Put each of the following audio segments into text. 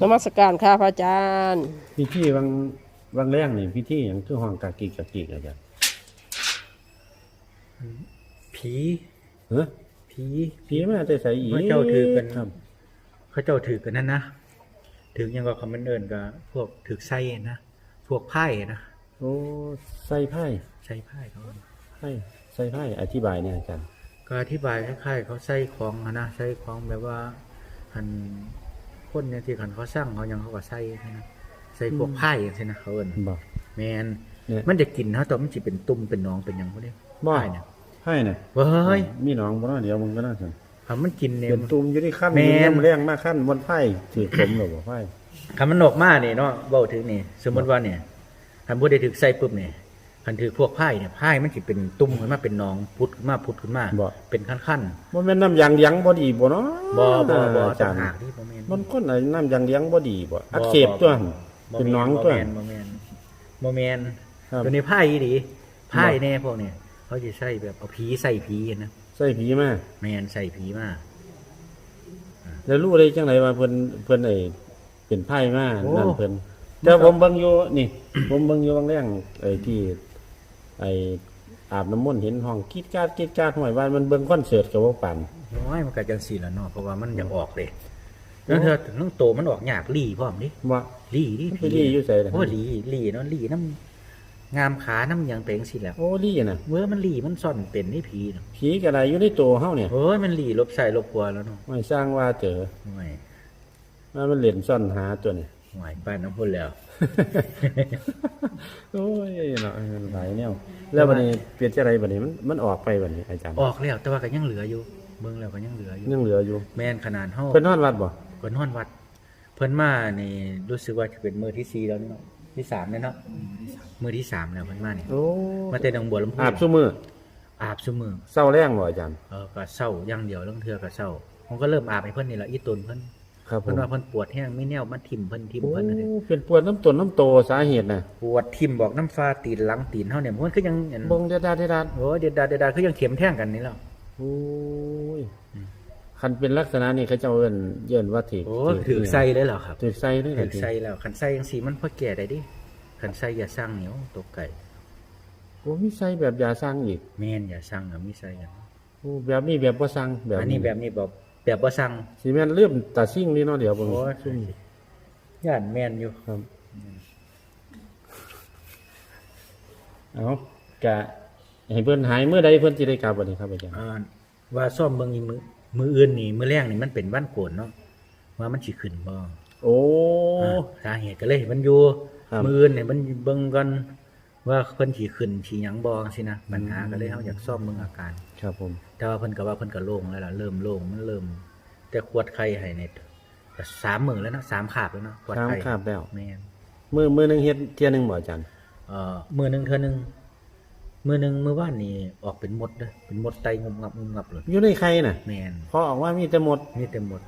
นมัสการค่ะพระอาจารย์ พิธีบางบางแรงนี่พิธีอย่างคือห้องกากีกากีอาจารย์ผีเฮ้ยผีผีมาแต่ใส่อีกพระเจ้าถือกันครับเขาเจ้าถือกันนั่นนะถือยังก็คำมันเอินกับพวกถือไส้นะพวกไพ่นะโอ้ใส่ไพ่ใส่ไพ่เขาไพ่ใส่ไพ่อธิบายเนี่ยอาจารย์ก็อธิบายคล้ายๆเขาใส่ของอะนะใส่ของแบบว่าหัน คนเนี่ยที่ขันเขาสร้างเขายังเขาก็ใส่นะใส่พวกไพ่อย่างนี้นะเขาเอินบอกแมนเนี่ยมันจะกินเขาตัวมันจะเป็นตุ่มเป็นหนองเป็นหยังพวกนี้บ่ไพ่เนี่ยไพ่เนี่ยเว้ยมีหนองบ่เนาะเดี๋ยวมึงก็น่าสนถ้ามันกินเนี่ยเป็นตุ่มอยู่ที่ขั้นแม่นอยู่แรงมากขั้นบนไพ่ถือผมหรือบ่ไพ่คำมันออกมาเนี่ยเนาะเบาถึงนี่สมมติว่าเนี่ยคันพูดได้ถึกใส่ปุ๊บเนี่ย คันถือพวกไพ่เนี่ยไพ่มันจะเป็นตุ่มขึ้นมาเป็นหนองพุดขึ้นมาพุดขึ้นมาบ่ เป็นขั้นบ่แม่นน้ำยางเลี้ยงบ่ดีบ่เนาะๆบ่บ่บ่อาต่าจางรย์หากที่บ่แม่นมันคนไหนน้ำยางเลี้ยงบ่ดีบ่อักเสบตัวหั่นบ่เป็นหนองบ่ตัวแม่นบ่แม่นบ่แม่นครับตัวนี้ไพ่อีดีไพ่แน่พวกเนี่ยเขาจะใส่แบบเอาผีใส่ผีนะใส่ผีมาแม่นใส่ผีมาแล้วรู้ได้จังไดว่าเพิ่นเพิ่นไอ้เป็นไพ่มาโอ้นั่นเพิ่นแต่ผมเบิ่งอยู่นี่ ผมเบิ่งอยู่บางแรงไอ้ที่ ไอ้อาบน้ำมนต์เห็นห้องกรีดกราดกรีดกราดห้วยว่ามันเบิ่งคอนเสิร์ตก็บ่ปานน้อยมันก็จังซี่ล่ะเนาะเพราะว่ามันอยากออกเด้แล้วเธอถึงต้องโตมันออกยากลี่พร้อมดิว่าลี่ดิไปลี่อยู่ไสล่ะโอ้ลี่ลี่เนาะลี่น้ำงามขาน้ำหยังเป็นสิแหล้วโอ้ลี่น่ะเมื่อมันลี่มันซ่อนเป็นนี่ผีเนาะผีก็ได้อยู่ในตัวเฮาเนี่ยโอ้ยมันลี่ลบใส่ลบกลัวแล้วเนาะไม่สร้างว่าเจอห่วยว่ามันเล่นซ่อนหาตัวนี่ ห่วยบ้านน้ำพุ่นแล้ว โอ้ยเนาะมันหลายแนวแล้วบัดนี้เปลี่ยนจังไดบัดนี้มันมันออกไปบัดนี้อาจารย์ออกแล้วแต่ว่าก็ยังเหลืออยู่เบิ่งแล้วก็ยังเหลืออยู่ยังเหลืออยู่ แม่นขนาดเฮาเพิ่นนอนวัดบ่เพิ่นนอนวัด เพิ่นมานี่รู้สึกว่าจะเป็นมื้อที่สี่แล้วเนาะที่สามแล้วเนาะมื้อที่สามแล้วเพิ่นมานี่โอ้มาแต่หนองบัวลำพูอาบซุมื้ออาบซุมื้อเศร้าแรงบ่อาจารย์เออก็เศร้าอย่างเดียวลางเทื่อก็เศร้าผมก็เริ่มอาบให้เพิ่นนี่ละอีตุนเพิ่น ครับผเพิ่นมว่าเพิ่นปวดแห้งไม่แน่วมาทิ่มเพิ่นทิ่มโอ้เพิ่นนั่นเองเป็นปวดน้ำต้นน้ำโตสาเหตุน่ะปวดทิ่มบอกน้ำฟ้าตีนหลังตีนเฮาเนี่ยมันคือยังอันบงเดดาเดดาโอ้ยเด็ดดาเด็ดดาคือยังเข็มแท่งกันนี่แล้ว โอ้ยคันเป็นลักษณะนี้เขาเจ้าเอิ้นเอิ้นว่าถีบโอ้ถือใส่เลยเหรอครับ ถือใส่เลยเหรถืออใส่แล้วคันใส่จังซี่มันพอแก่ได้ดิคันใส่อย่าสร้างเหนียวตกไก่โอ้มีใส่แบบยาสร้างอีก แม่นอย่าสร้างอะมีใส่กันโอ้แบบนี้แบบบ่สร้างแบบอันนี้แบบนี้แบบ แบบบ่สร้างสิแม่นเลื่อมตาซิ่งนี่เนาะเดี๋ยวเบิ่งโอ้ยซุ่มย่านแม่นอยู่ครับเอากะให้เพิ่นหายเมื่อใดเพิ่นสิได้กลับบัดนี้ครับอาจารย์อ่าว่าซ่อมเบิ่งอีมือมืออื่นนี่มือแรงนี่มันเป็นวันโกนเนาะว่ามันสิขึ้นบ่โอ้ อ่าสาเหตุก็เลย มันอยู่ครับ มืออื่นเนี่ยมันเบิ่งกัน ว่าเพิ่นสิขึ้นสิหยังบ่สินะปัญหาก็เลยเฮาอยากซ่อมเบิ่งอาการ ครับผม แต่ว่าเพิ่นก็ว่าเพิ่นก็โล่งแล้วล่ะเริ่มโล่งมันเริ่ม แต่ขวดไข่ให้เนี่ยก็สามมื้อแล้วเนาะสามคาบแล้วเนาะขวดตามไข่คาบแล้วแม่นมื้อมื้อหนึงเฮ็ดเที่ยหนึงบ่อาจารย์เอ่อมื้อหนึงเทื่อหนึงมื้อหนึงมื้อวานนี่ออกเป็นมดเด้อเป็นมดไตงุมงับงุมงับเลยอยู่ในไข่น่ะแม่นพอออกว่ามีแต่หมดมีแต่มด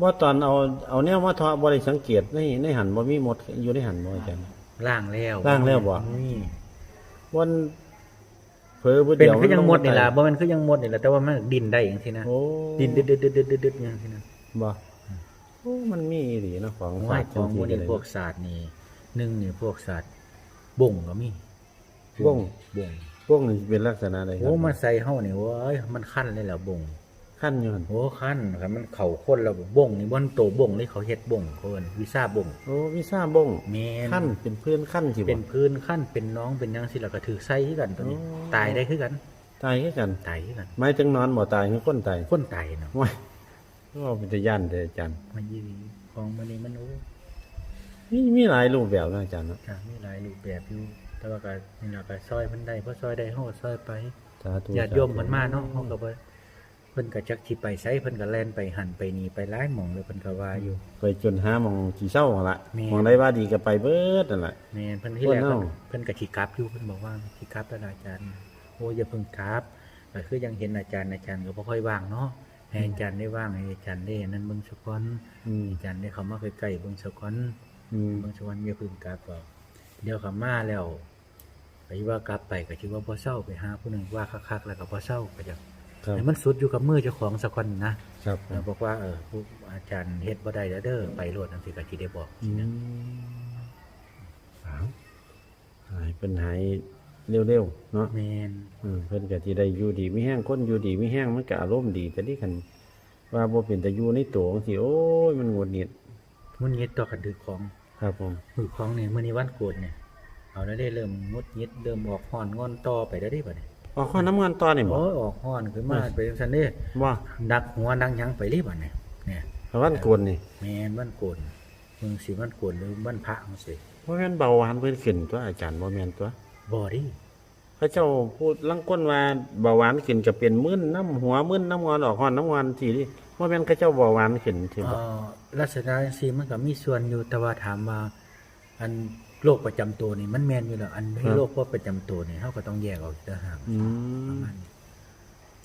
บ่ตอนเอาเอาแนวมาทอบ่ได้สังเกตในในหันบ่มีหมดอยู่ในหันบ่อาจารย์ ล่างแล้วล่างแล้วบ่ นี่วันเผลอบ่เป็นเดียวคือยังมดนี่ล่ะลงบ่แม่นคือยังมดนี่ล่ะแต่ว่ามันดินได้จังซี่นะโอ้ดินดึดๆๆๆๆอย่างซี่นะบ่โอ้มันมีอีหลีเนาะของว่าฝากของพวกนี้จังซี่พวกศาสตร์นี่หนึ่งนี่พวกศาสตร์บ่งก็มีบ่ง บ่งพวกนี้เป็นลักษณะใดครัโอ้มาใส่เฮานี่โอ้ยมันคั้นเลยล่ะบ่ง ขั้นอยู่หั่นโอ้คั้นครับมันเข้าคนแล้วบ่งนี่บ่นโตบ่งเลยเขาเฮ็ดบ่งเขาเอิ้นวิซ่าบ่งโอ้วิซ่าบ่งแม่นขั้นเป็นเพื่อนขั้นสิบ่เป็นพื้นคั้นเป็นน้องเป็นหยังสิแล้วก็ถือใส่คือกันตัวนี้โอ้ตายได้คือกันตายคือกันตายคือกันหมายถึงนอนบ่ตายคือคนตายคนตายเนาะว้ายก็เป็นตะย่านเด้ออาจารย์มันยีของมันนี่มันโอ้มีมีหลายรูปแบบนะอาจารย์เนาะค่ะมีหลายรูปแบบอยู่แต่ว่าก็นี่ล่ะก็ซอยเพิ่นได้เพราะซอยได้เฮาก็ซอยไปสาธุญาติโยมเพิ่นมาเนาะเฮาก็บ่เพิ่นก็จักสิไปไสเพิ่นก็แล่นไปหันไปนี่ไปหลายหม่องเลยเพิ่นก็ว่าอยู่ ไปจนหาหมองสิเศร้าหั่นล่ะแม่ หมองใดว่าดีก็ไปเบิดนั่นล่ะแม่นเพิ่นที่แรกเพิ่นเพิ่นเนาะเพิ่นก็สิกลับอยู่เพิ่นบอกว่าสิกลับแล้วนะอาจารย์โอ้อย่าเพิ่งกลับก็คือยังเห็นอาจารย์อาจารย์ก็บ่ค่อยว่างเนาะให้อาจารย์ได้ว่างให้อาจารย์ได้นั่นเบิ่งสักก่อนอืมอาจารย์ได้เข้ามาใกล้ๆเบิ่งสักก่อนอืมเบิ่งสักก่อนอย่าเพิ่งกลับหรอกเดี๋ยวเข้ามาแล้วไปว่ากลับไปก็สิว่าบ่เศร้าไปหาผู้หนึงว่าคักๆแล้วก็บ่เศร้าก็จะ ครับ ให้มันสุดอยู่กับมือเจ้าของสักคนนะครับเออบอกว่าเออผู้อาจารย์เฮ็ดบ่ได้แล้วเด้อไปโลดจังซี่ก็สิได้บอกอืมเอาหายเป็นหายเร็วๆเนาะ แม่นอืมเพิ่นก็สิได้อยู่ดีมีแห้งคนอยู่ดีมีแห้งมันก็อารมณ์ดี แต่นี่คันว่าบ่เป็นแต่อยู่ในตัวจังซี่โอ้ยมันหงุดหงิดมุนยิดต่อกันดือของครับผมมือของนี่มื้อนี้วันโกนเนี่ยเอาแล้วได้เริ่มงดยิดเริ่มออกฮ้อนงอนต่อไปได้วเดิบัดนี้ ออกข้อน้ำเงินต่อนี่บ่ โอ้ยออกฮ้อนขึ้นมาไปจังซั่นเด้ว่าดักหัวดังหยังไปเลยบัดนี้เนี่ยวันโกนนี่แม่นวันโกนมึงสิวันโกนหรือวันพระจังซี่บ่แม่นเบาหวานเพิ่นขึ้นตัวอาจารย์บ่แม่นตัวบ่ดิพระเจ้าพูดลังก้นว่าเบาหวานขึ้นก็เป็นมึนน้ำหัวมึนน้ำงอนออกห้อนน้ำงอนสิดิว่าแม่นเขาเจ้าเบาหวานขึ้นที่เอ่บ่อลักษณะจังซี่มันก็มีส่วนอยู่แต่ว่าถามว่าอัน โรคประจำตัวนี่มันแม่นอยู่แล้วอันที่โรคบ่ประจำตัวนี่เฮาก็ต้องแยกออกต่างหากอืประมมาณนี้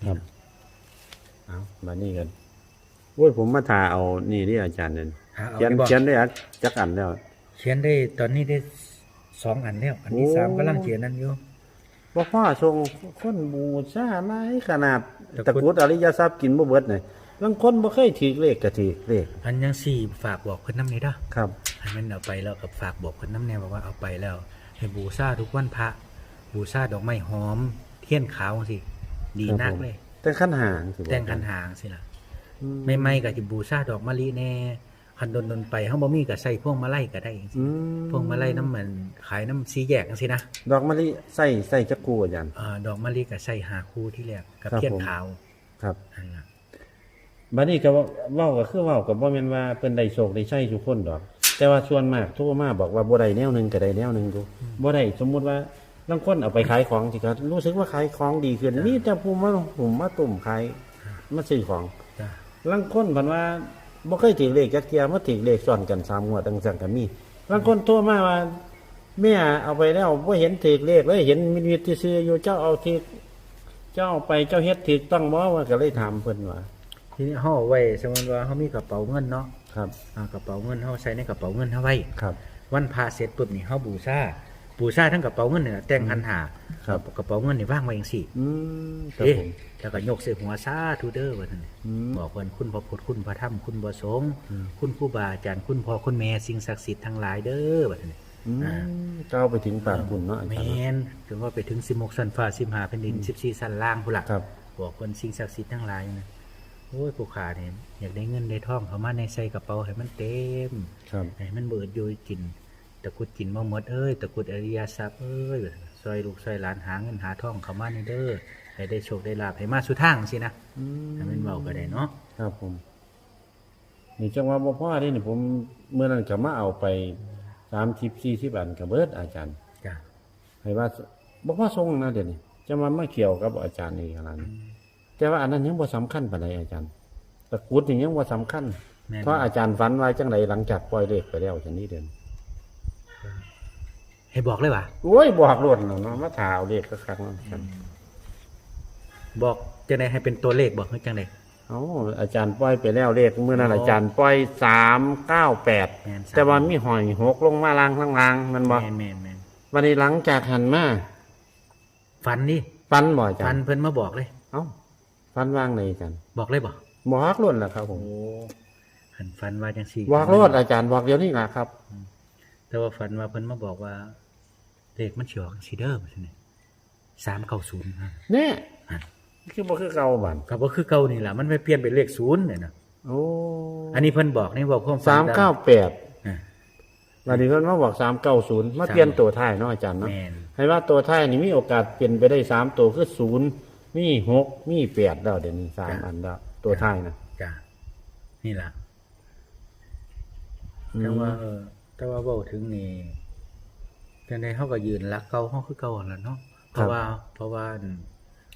ครับเอาบัดนี้กันโอ้ยผมมาถ่าเอานี่ที่อาจารย์นั่นหาเอาเขียนไปบอกเขียนได้อักจักอันแล้ว เขียนได้ตอนนี้ได้สองอันแล้วอันที่โอ้สามกำลังเขียนนั่นอยู่บ่พ่อทรงคนบูชาหลายขนาดตะกรุดตะกรุดอริยทรัพย์กินบ่เบิดนี่ลั งคนบ่เคยถือเลขก็ถือเลขอันยังสี่ฝากบอกเพิ่นน้ำนี่เด้อครับให้มันเอาไปแล้วกับฝากบอกเพิ่นน้ำแน่บอกว่าเอาไปแล้วให้บูชาทุกวันพระ บูชาดอกไม้หอม เทียนขาวสิดีนักเลย แต่ขั้นหางสิบ่แต่งคันหางสิล่ะอืมไม่ไม่ๆก็จะบูชาดอกมะลิแน่คันดนดนๆไปเฮาบ่มีก็ใส่พวงมาลัยก็ได้จังซี่อืพวงมาลัยน้ำมันขายน้ำสีแยกจังซี่นะดอกมะลิใส่ใส่จักกูอาจารย์เอ่อดอกมะลิก็ใส่หาคู่ที่แรกกับครับเทียนผม ขาวครับนั่นล่ะ บัดนี้ก็เว้าก็คือเว้าก็บ่แม่นว่าเพิ่นได้โชคได้ชัยทุกคนดอก แต่ว่าส่วนมากโทรมาบอกว่าบ่ได้แนวหนึงก็ได้แนวหนึงดูบ่ได้สมมุติว่าลางคนเอาไปขายของสิก็รู้สึกว่าขายของดีขึ้นมีแต่ผู้มาหุ่มมาตุ่มขายมาซื้อของจ้ะลางคนเพิ่นว่าบ่เคยถือเลขจักเที่ยมาถือเลขซ้อนกันสามงวดจังซั่นก็มีลางคนโทรมาว่า แม่เอาไปแล้วบ่เห็นถือเลขเลยเห็นมิตรซื่อๆอยู่เจ้าเอาถือเจ้าเอาไปเจ้าเฮ็ดถูกต้องบ่ว่าก็เลยถามเพิ่นว่า ทีนี้เฮาเอาไว้สมมุติว่าเฮามีกระเป๋าเงินเนาะครับอ่ากระเป๋าเงินเฮาใส่ในกระเป๋าเงินเฮาไว้ครับ วันพระเสร็จปุ๊บนี่เฮาบูชาบูชาทั้งกระเป๋าเงินเนี่ยแต่งคันหาครับกระเป๋าเงินนี่วางไว้จังซี่อืมครับเอ๊ะผม แล้วก็ยกเสหัวสาธุเด้อว่าซั่นอืมบอกเพิ่นคุณพระพุทธคุณพระธรรมคุณพระสงฆ์คุณครูบาอาจารย์คุณพ่อคุณแม่สิ่งศักดิ์สิทธิ์ทั้งหลายเด้อว่าซั่นอืมอ่าก้าวไปถึงปากคุณเนาะอาแมจารย์นถึงว่าไปถึง16ชั้นฟ้า15แผ่นดิน14ชั้นล่างพุ่นล่ะครับ บอกคนสิ่งศักดิ์สิทธิ์ทั้งหลายนะ โอ้ยผู้ขาเนี่ยอยากได้เงินได้ทองเข้ามาในใส่กระเป๋าให้มันเต็มครับให้มันเบิดอยู่กินตะกรุดกินบ่หมดเอ้ยตะกรุดอริยทรัพย์เอ้ยซอยลูกซอยหลานหาเงินหาทองเข้ามาในเด้อให้ได้โชคได้ลาภให้มาสู่ทางสินะอืมให้มันเบาก็ได้เนาะครับผมนี่จังหวะบ่พ่อนี่นี่ผมเมื่อนั้นก็มาเอาไป30 40อันก็เบิดอาจารย์จ้ะให้ว่าบ่พ่อทรงนะเดี๋ยวนี้จะมามาเกี่ยวกับอาจารย์นี่ขนาดนี้ แต่ว่าอันนั้นยังบ่สำคัญปานใดอาจารย์ตะกรุดนี่ยังบ่สำคัญ แม่นเพราะอาจารย์ฝันว่าจังไดหลังจากปล่อยเลขไปแล้วจังนี้เดือนให้บอกเลยว่าโอ้ยบอกรวดแล้วเนาะมาถาเอาเลขก็ครั้งนั้นครับ บอกจังไดให้เป็นตัวเลขบอกให้จังได เอ้าอาจารย์ปล่อยไปแล้วเลขเมื่อนั้นอ๋อออาจารย์ปล่อยสามเก้าแปดแม่นสาม แต่ว่ามีหอยหกลงมาลางข้างล่างมันบ่แม่นแม่นแม่นวันนี้หลังจากหันมาฟันนี่ ฟันบ่อาจาฟัรนย์เพิ่นมาบอกเลยเอ้า ฟันว่างไหนอาจารย์บอกเลยบอกบอกล้วนแหละครับ ผมโอ้หันฟันว่าจังสี่บอกล้วนอาจารย์บอกเดี๋ยวนี้แหละครับ แต่ว่าฝันว่าเพิ่นมาบอกว่าเลขมันสิออกสีเดอร์ใช่ไหมสามเก้าศูนย์เนี่ยอะคือบ่คือเก่าบันก็บ่คือเก่านี่แหละมันไม่เปลี่ยนเป็นเลขศูนย์เนี่ยนะโอ้อันนี้เพิ่นบอกนี่บอกความฝันสามเก้าแปดอะวันนี้เพิ่นมาบอกสามเก้าศูนย์มาเปลี่ยนตัวท้ายเนาะอาจารย์เนาะแม่นให้ว่าตัวท้ายนี่มีโอกาสเปลี่ยนไปได้สามตัวคือศูนย์ มีหกมีแปดแล้วเดี๋ยวนี้สามอันแล้วตัวท้ายนะจ้ะนี่ล่ะอืมแต่ว่าเออแต่ว่าเว้าถึงนี่จังได๋เฮาก็ยืนรักเก่าเฮาคือเก่าหั่นล่ะเนาะเพราะว่าเพราะว่า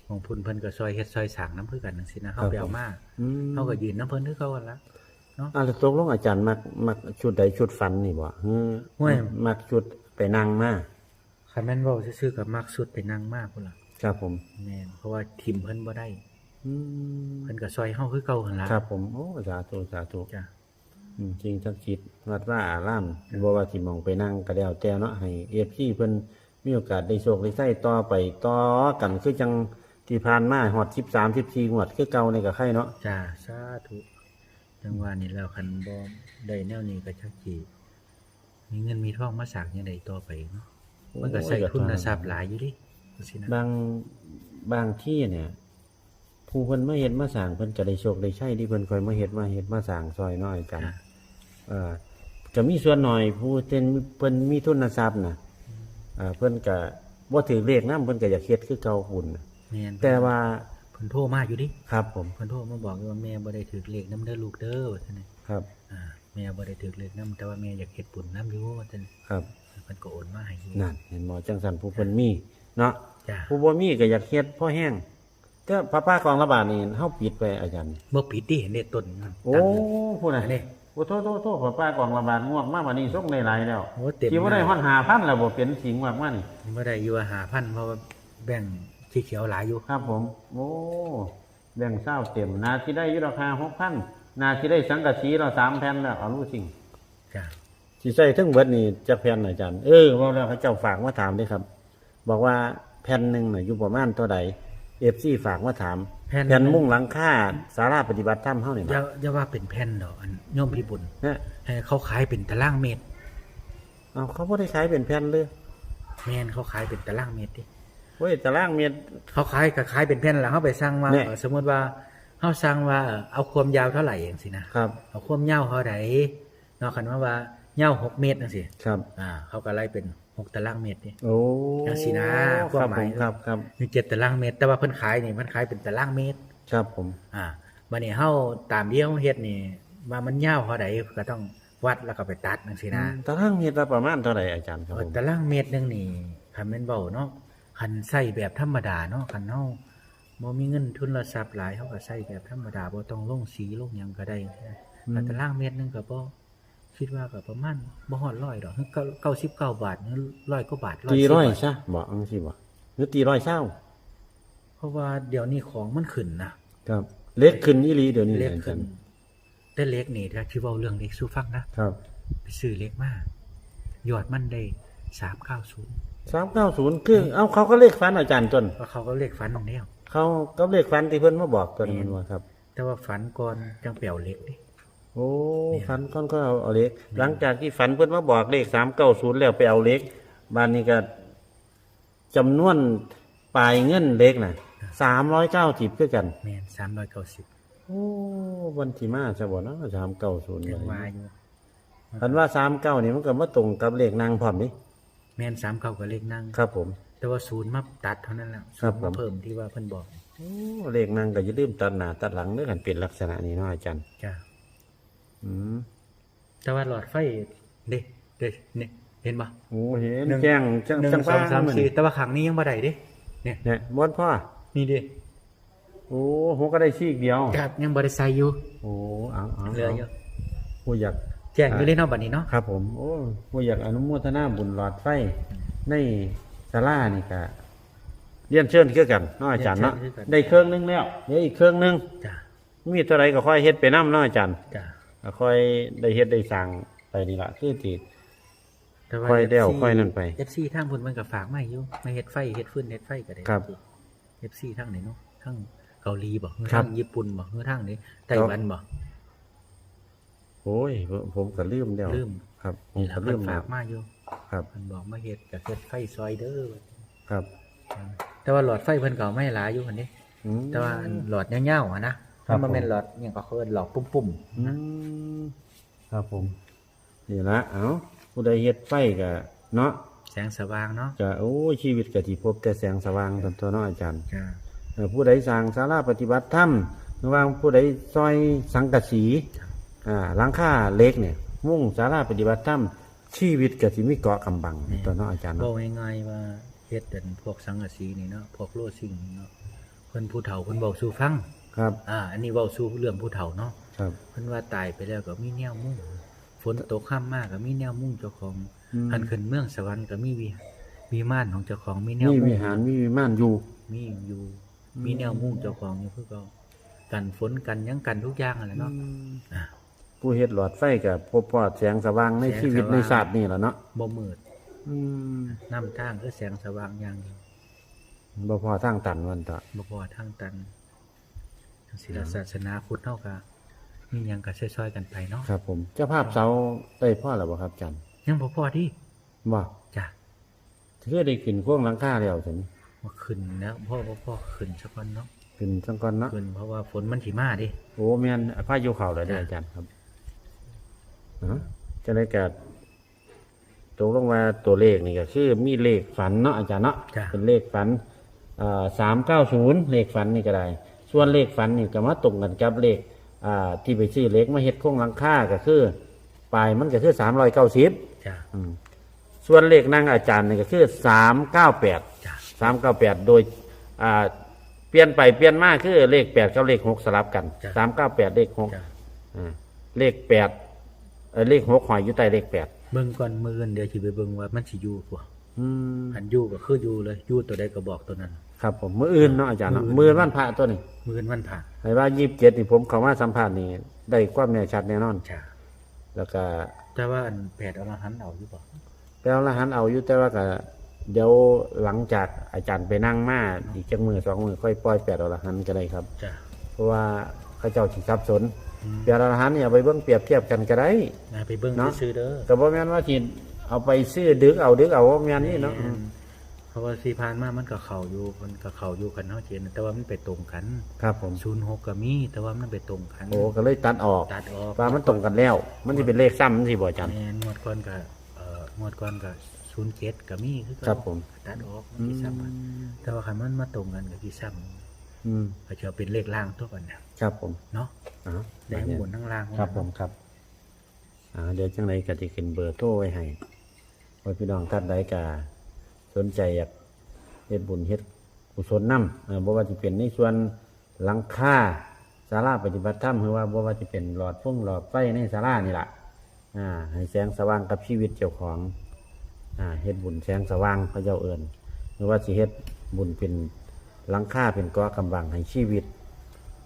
ของพุ่นเพิ่นก็ซอยเฮ็ดซอยสร้างน้ำคือกันจังซี่นะเฮาไปเอามาอืมเฮาก็ยืนน้ำเพิ่นคือเก่าหั่นล่ะอ่าแล้วตกลงอาจารย์มักมักชุดใดชุดฟันนี่บ่ฮึห้วยมักชุดไปนั่งมาคันแม่นเว้าซื่อๆก็มักสุดไปนั่งมากพุ่นล่ะ ครับผมแม่นเพราะว่าทิมเพิ่นบ่ได้อืมเพิ่นก็ซอยเฮาคือเก่าหั่นล่ะครับผมโอ้สาธุสาธุจ้ะอืมจริงทักจิตวัดว่าอารามบ่ว่าสิมองไปนั่งก็แล้วแต่เนาะให้ FC เพิ่นมีโอกาสได้โชคได้ใช้ต่อไปต่อกันคือจังที่ผ่านมาฮอด13 14งวดคือเก่านี่ก็ใครเนาะจ้าสาธุจังหวะนี้แล้วคันบ่ได้แนวนี้ก็ชักจีมีเงินมีทองมาสร้างยังไงต่อไปเนาะมันก็ใส่ทุนทรัพย์หลายอยู่ดิ จังซี่นะบางบางที่เนี่ย ผู้เพิ่นมาเฮ็ดมาสร้างเพิ่นก็ได้โชคได้ใช้ที่เพิ่นคอยมาเฮ็ดมาเฮ็ดมาสร้างซอยน้อยกันจ้ะเอ่อก็มีส่วนหน่อยผู้เต็นเพิ่นมีทุนทรัพย์น่ะเอ่อเพิ่นก็บ่ถือเลขนำเพิ่นก็อยากเฮ็ดคือเก่าบุญน่ะแม่นแต่ว่าเพิ่นโทรมาอยู่ดิครับ ผมเพิ่นโทรมาบอกว่าแม่บ่ได้ถือเลขนํเด้อลูกเด้อว่าซั่นน่ะครับ อ่าแม่บ่ได้ถือเลขนํแต่ว่าแม่อยากเฮ็ดบุญนํอยู่ว่าซั่นครับ เพิ่นก็โอนมาให้อยู่นั่นเห็นบ่จังซั่นผู้เพิ่นมีเนาะจ้าผู้บ่มีก็อยากเฮ็ดพอแห้งแต่พระป้ากองระบาดนี่เฮาปิดไปอาจารย์บ่ผิดดิเห็นเด้ต้นมันโอ้ตั้งอยู่ผู้น่ะอันนี้โอ้โทษโทษโทษพระป้ากองระบาดง่วงมาบัดนี้ส่งได้หลายแล้วโอ้เต็มที่บ่ได้ฮอด5,000แล้วบ่เป็นสิงมากมานี่บ่ได้อยู่ว่า5,000เพราะว่าแบ่งสีเขียวหลายอยู่ครับผม โอ้แบ่งเศร้าเต็มนาที่ได้อยุราคาหกพันนาที่ได้สังกะสีเราสามแผ่นแล้วเอารู้สิ่งจ้า สิใส่ทั้งเบิดนี่จะแผ่นไหนอาจารย์เออว่าแล้วเขาเจ้าฝากมาถามด้วยครับ บอกว่าแผ่นหนึ่งน่ะอยู่ประมาณเท่าใดเอฟซีฝากมาถามแผ่น แผ่นมุ่งหลังค่าสาราปฏิบัติธรรมเฮานี่อย่านะอย่าว่าเป็นแผ่นดอกอันโยมพี่บุญเนี่ยให้เขาขายเป็นตารางเมตร เอาเขาบ่ได้ขายเป็นแผ่นเลยแม่นเขาขายเป็นตารางเมตรดิเว้ยตารางเมตร เขาขายก็ขายเป็นแผ่นแล้วเขาไปสั่งว่าเนี่ยเออสมมติว่าเขาสั่งว่าเออเอาความยาวเท่าไหร่อย่างสินะ ครับ เอาความยาวเท่าไหร่เนาะคันว่าว่า ยาวหกเมตรจังสิครับ อ่า เขาก็ไล่เป็นหกตารางเมตรนี่โอ้จังสินะคควารับมหผมมายครับครับมีเจ็ดตารางเมตร แต่ว่าเพิ่นขายนี่เพิ่นขายเป็นตารางเมตร ครับผม อ่าบัดนี้เฮาตามที่เฮาเฮ็ดนี่ว่ามันยาวเท่าใดก็ต้องวัดแล้วก็ไปตัดจังซี่นะตารางเมตรละประมาณเท่าไหร่อาจารย์ครับผมตารางเมตรหนึงนี่คันแม่นเว้าเนาะคันใช้แบบธรรมดาเนาะคันเฮาบ่มีเงินทุนละทรัพย์หลายเฮาก็ใช้แบบธรรมดาบ่ต้องลงสีลงหยังก็ได้แต่ตารางเมตรหนึงก็บ่ คิดว่าก็ประมาณบ่ฮอด100ดอก99บาทหรือ100กว่าบาทตี110ร้อยบาทซะบอกอังสิบ่หรือตีร้อยเศร้าเพราะว่าเดี๋ยวนี้ของมันขึ้นนะครับ เล็กขึ้นอีหลีเดี๋ยวนี้เล็กอาขึ้จารนย์แต่เล็กนี่ถ้าที่เว้าเรื่องเล็กสู่ฟังนะครับ ไปซื้อเล็กมากยอดมันได้สามเก้าศูนย์สามเก้าศูนย์คือ เอาเขาก็เลขฟันอาจารย์จนเพราะเขาก็เลขฝันตรงนี้เขาก็เลขฟันที่เพิ่นมาบอกตัวนี้มันว่าครับ แต่ว่าฝันก่อนจังเปี่ยวเล็กดิ โอ้เนี่ยฟันก้อนก็เอาเอาเลขหลังจากที่ฝันเพิ่นมาบอกเลขสามเก้าศูนย์แล้วไปเอาเลขบ้านนี้ก็จำนวนปลายเงินเลขน่ะสามร้อยเก้าสิบคือกันแมนสามร้อยเก้าสิบโอ้วันที่มาจะบอกเนาะสามเก้าศูนย์ยังว่าอยู่คันว่าสามเก้านี่มันก็มาตรงกับเลขนางพร้อมนี่แมนสามเก้ากับเลขนั่งครับผม แต่ว่าศูนย์มาตัดเท่านั้นแหละครับศูนย์ผม เพิ่มที่ว่าเพิ่นบอกโอ้เลขนางก็อย่าลืมตัดหน้าตัดหลังเด้อกันเป็นลักษณะนี้เนาะอาจารย์ จ้าอืม แต่ว่าหลอดไฟเด้เด้เนี่ยเห็นปะโอ้เห็นหนึ่งแจ้งจังหนึ่งจังสองสามฟ้สี่แต่ว่าขังนี้ยังบ่ได้เด้เนี่ยเนี่ยบอนพ่อนี่เด้โอ้โหก็ได้ซีกเดียวครับยังบ่ได้ใส่อยู่โอ้เอาเอาเหลืออยู่ผู้อยากแจ้งอยู่เลยเนาะบัดนี้เนาะครับ ผมโอ้ผู้อยากอนุโมทนาบุญหลอดไฟในศาลานี่ก็เรียนเชิญคือกันเนาะอาจารย์เนาะได้เครื่องหนึงแล้วเดี๋ยวอีกเครื่องหนึงจ้ามีเท่าไรก็ค่อยเฮ็ดไปน้ำเนาะอาจารย์จ้า ก็ค่อยได้เฮ็ดได้สั่งไปนี่ละคือติแต่ว่าค่อยเดี่ยว FC ค่อยนั่นไป FC ทางพุ่นมันก็ฝากมาอยู่มาเฮ็ดไฟเฮ็ดฟืนเฮ็ดไฟก็ได้ ครับ FC ทางไหนเนาะทางเกาหลีบ่หรือครัทาบงญี่ปุ่นบ่หรือทางนี้ไต้หวันบ่โอ้ยผมผมก็ลืมแล้วลืมครับ ผมนี่ล่ะก็ลืเพิ่นมแล้ฝาวกมาอยู่ครับเพิ่นบอกมาเฮ็ดก็เฮ็ดไฟซอยเด้อครับแต่ว่าหลอดไฟเพิ่นก็เอาไม่หลายอยู่หั่นนี้อืมแต่ว่าอันหลอดยาวๆอะนะ ครับมันบ่แม่นหลอดหยังก็เคินหลอดปุ่มอืมครับผมนี่ละเอ้าผู้ใดเฮ็ดไฟก็เนาะๆ แสงสว่างเนาะก็โอ้ยชีวิตก็ที่พบแต่แสงสว่างตอนตัวเนาะอาจารย์จ้าเอ่อผู้ใดสร้างศาลาปฏิบัติธรรมหรือว่าผู้ใดซอยสังกะสีอ่าหลังคาเหล็กเนี่ย มุ่งศาลาปฏิบัติธรรมชีวิตก็สิมีเกาะกำบังตัวเนาะอาจารย์บอเนาะกง่ายๆว่าเฮ็ดเป็นพวกสังกะสีนี่เนาะพวกโลซิงเนาะเพิ่นผู้เฒ่าเพิ่นเว้าสู่ฟัง ครับ อ่า อันนี้เว้าสู่เรื่องผู้เฒ่าเนาะครับ เพิ่นว่าตายไปแล้วก็มีแนวมุ่งฝนตกค่ำมากก็มีแนวมุ่งเจ้าของอืมอันขึ้นเมืองสวรรค์ก็มีวิมีม่านของเจ้าของมีแนวมีมุ่วิงหารมีวิมานอยู่ มีอยู่ มีแนวมุ่งเจ้าของอยู่คือเก็กันฝนกันหยังกันทุกอย่างนั่นแหละเนาะอ่าผู้เฮ็ดหลอดไฟก็พบพอดแสงสว่างในแสงชีวิตสว่างในศาสตร์นี่แหละเนาะบ่มืดอืมน้ำทางคือแสงสว่างอย่างเดียวบ่พอทางตันวันต่อบ่พอทางตันทาง ศิลศาสนาพุทธเฮาก็มีหยังก็ช่วยๆกันไปเนาะครับ ผม เจ้าภาพเสาได้พ่อแล้วบ่ครับอาจันยังบ่พอที่บ่จ้ะคือได้ขึ้นพวงหลังคาแล้วถึงมาขึ้นแล้วพ่อบ่พอขึ้นสักวันเนาะขึ้นจังก่อนเนาะขึ้นเพราะว่าฝนมันสิมาดิ โอ้แม่นพายุเข้าแล้วเด้ออาจารย์ครับอ๋อจะได้กะตกลงว่าตัวเลขนี่ก็คือมีเลขฝันเนาะอาจารย์เนาะจ้ะ เป็นเลขฝันสามเก้าศูนย์เลขฝันนี่ก็ได้ ส่วนเลขฝันนี่ก็มาตรงกันกับเลขอ่าที่ไปซื้อเลขมาเฮ็ดโครงหลังคาก็คือปลายมันก็คือสามร้อยเก้าสิบจ้ะ ส่วนเลขนั่งอาจารย์นี่ก็คือสามเก้าแปดจ้ะ สามเก้าแปดโดยอ่าเปลี่ยนไปเปลี่ยนมาคือเลขแปดกับเลขหกสลับกันสามเก้าแปดเลขหกจ้ะอ่าเลขแปดเอ่อเลขหกหอยอยู่ใต้เลขแปดเบิ่งก่อนมื้ออื่นเดี๋ยวสิไปเบิ่งว่ามันสิอยู่บ่อืม อันอยู่ก็คืออยู่เลยอยู่ตัวใดก็บอกตัวนั้น ครับผมมืออื่นเนาะอาจารย์เนาะมื้มือออื่นวันพระตัวนี้มื้ออื่นวันพระให้ว่ายี่สิบเจ็ดนี่ผมเขามาสัมภาษณ์นี่ได้ความแน่ชัดแน่นอน จ้ะแล้วก็แต่ว่าอันแปดอรหันต์เอาอยู่บ่แปลละหันเอาอยู่แต่ว่าก็เดี๋ยวหลังจากอาจารย์ไปนั่งมาอีกจักมือสองมือค่อยปล่อยแปดอรหันต์ก็ได้ครับ จ้ะเพราะว่าเขาเจ้าสิสับสนอืมแปดอรหันต์เนี่ยเอาไปเบิ่งเปรียบเทียบกันก็ได้ นะไปเบิ่งเนาะ ซื้อๆเด้อก็บ่แม่นว่าสิเอาไปซื้อดึกเอาดึกเอาว่าแม่นนี่เนาะอืมเพ ราะว่าที่ผ่านมามันก็เข้าอยู่มันก็เข้าอยู่กันเนาะเจนแต่ว่ามันไปตรงกันครับผม06ก็มีแต่ว่ามันไปตรงกันโอ้ก็เลยตัดออกตัดออกว่ามันตรงกันแล้ว มันสิเป็นเลขซ้ำมันสิบ่อาจารย์แม่นงวดก่อนก็เอ่องวดก่อนก็07ก็มีคือเก่าครับผม ตัดออกมันสิซ้ำกันแต่ว่าคันมันมาตรงกันก็สิซ้ำอืมก็จะเป็นเลขล่างตัวกันเนี่ยครับผมเนาะอ๋อได้ทั้งบนทั้งล่างครับผมครับอ่าเดี๋ยวจังไดก็สิขึ้นเบอร์โทรไว้ให้ไว้พี่น้องท่านใดก็ สนใจอยากเฮ็ดบุญเฮ็ดกุศลนำเอ่อบ่ว่าจะเป็นในส่วนหลังคาศาลาปฏิบัติธรรมหรือว่าบ่ว่าจะเป็นหลอดฟงหลอดไฟในศาลานี่แหละอ่าให้แสงสว่างกับชีวิตเจ้าของอ่าเฮ็ดบุญแสงสว่างพระเจ้าเอิญหรือว่าสิเฮ็ดบุญเป็นหลังคาเป็นกาะกำบังให้ชีวิต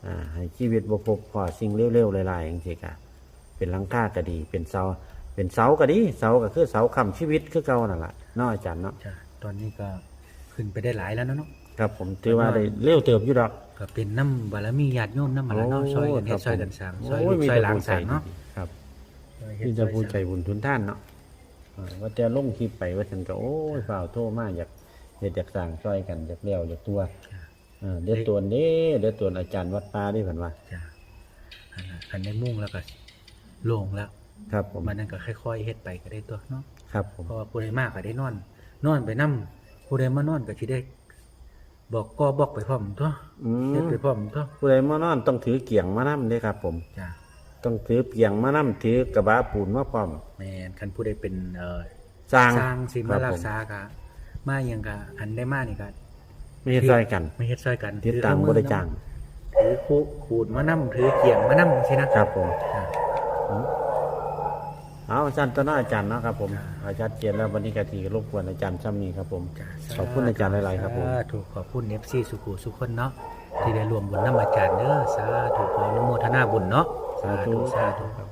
อ่าให้ชีวิตบ่พบพอสิ่งเร็วๆหลายๆอย่างนี้กะเป็นหลังคาก็ดี เป็นเสาเป็นเสาก็ดีเสาก็คือเสาค้ำชีวิตคือเก่านั่นล่ะเนาะอาจารย์เนาะ ตอนนี้ก็ขึ้นไปได้หลายแล้วนะเนาะ ครับผมถือว่าได้เร็วเติบอยู่ดอก ก็เป็นน้ำบารมีญาติโยมน้ำมาแล้วเนาะช่วยกันเฮ็ดช่วยกันสร้างช่วยโอ้ลูกมีช่วยหแต่ลานผู้สร้างเนาะครับช่วยเฮ็ดที่จะผู้ใจช่วยบุญทุนท่านเนาะอ่าว่าแต่ลงคลิปไปว่าฉันก็โอ้ยฝ่าวโทรมาอยากเฮ็ดอยากสร้างช่วยกันอยากเลี้ยวอยากตัวอ่าเดือดตัวนี้เดือดตัวอาจารย์วัดป่าด้วยผันว่า จ้ะอันนั้นอันได้มุ่งแล้วก็โล่งแล้วครับผมมันนั่นก็ค่อยๆเฮ็ดไปก็ได้ตัวเนาะ ครับผม เพราะว่าผู้ใดมากก็ได้นอน นอนไปนํผู้ใดมานอนก็สิได้บอกก็บอกไปพร้อมตัวอืเฮ็ดมไปพร้อมตัวผู้ใดมานอนต้องถือเกี่ยงมานํเด้ครับผม จ้ะต้องถือเกี่ยงมานํถือกระบะปูนมาพร้อมแม่นคันผู้ใดเป็นเอ่อสร้างสร้างสิคมาบรัผกษาก็มาหยังก็อันได้มานี่ก็ไม่ใช่ช่วยกันไม่เฮ็ดช่วยกันติดตามบริจางถือคูขูดมานํถือเกี่ยงมานํสินะครับผม จ้ะ เอาอาจารย์ต้นน้าอาจารย์เนาะครับผมอาจารย์เจียนแล้ววันนี้กะทีรบกวนอาจารย์ซ้ำนี้ครับผมจ้ะขอบคุณอาจารย์หลายๆครับผมสาธุขอบคุณ FC สุขุสุขคนเนาะที่ได้รวมบุญนำอาจารย์เด้อสาธุขออนุโมทนาบุญเนาะสาธุสาธุครับ